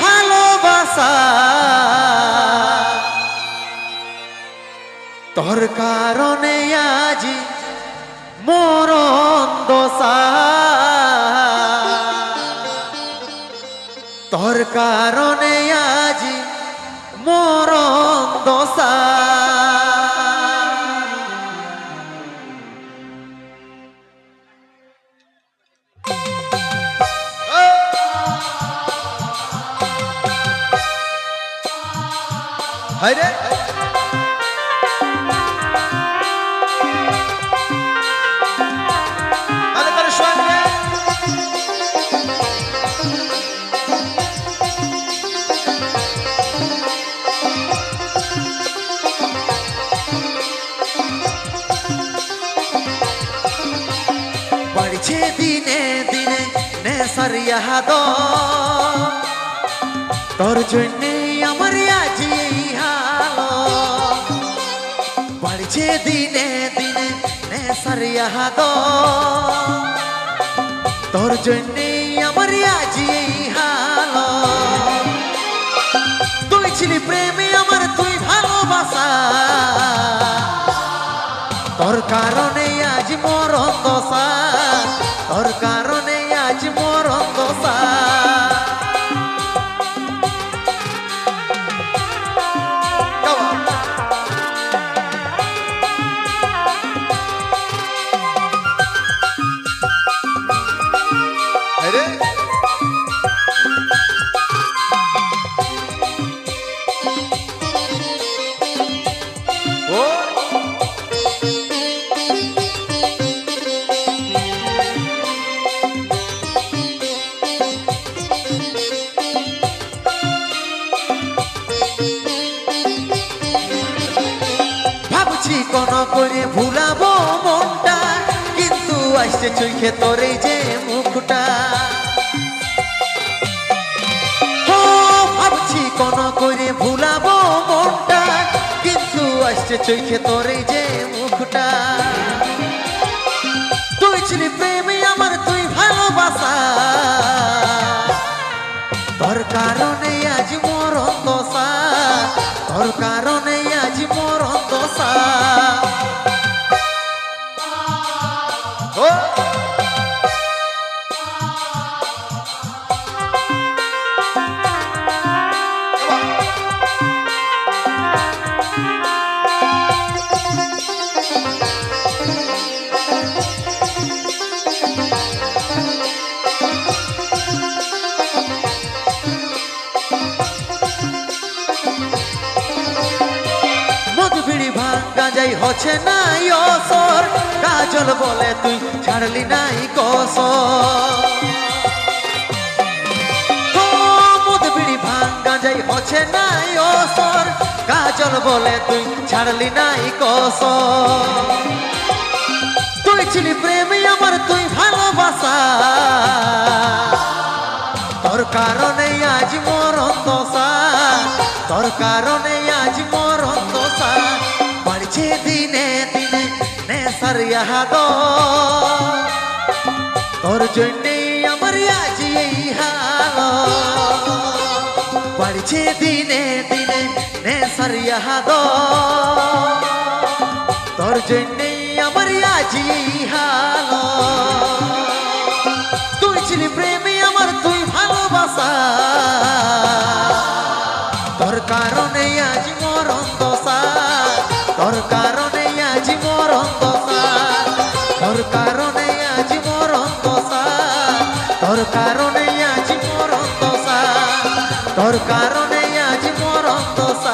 ভালোবাসা। তোর কারণে আজি মরণ দশা তোর কারণে আজি মরণ আরে বাড়ছে দিনে দিনে নেশার ইয়াদ তোর জন্যে বাড়ছে দিনে দিনে ইয়াদ তোর জন্যে আমার আজি এই হাল। তুই ছিলি প্রেমে আমার তুই ভালোবাসা। তোর কারণে ভুলাবো মনটা, কিন্তু আসছে চোখে তোর যে মুখটা। ভাবছি কোন করে ভুলাবো মনটা, কিন্তু আসছে চোখে তোর যে মুখটা। হচ্ছে নাই অসর। কাজল বলে, তুই ছাড়লি নাই কসর। যাই হচ্ছে, নাই অসর। কাজল বলে, তুই ছাড়লি নাই কসর। তুই ছিলি প্রেমী, আমার তুই ভালোবাসা। তোর কারণে আজ মরণ দশা। তোর কারণে বাড়ছে দিনে দিনে নেশার ইয়াদ। তোর জন্যে আমার আজ হাল তুই ছিলি প্রেমী আমার তুই ভালোবাসা। তোর কারণে আজ মরণ দশা। তোর কারণে আজ মরণ দশা। তোর কারণে আজ মরণ দশা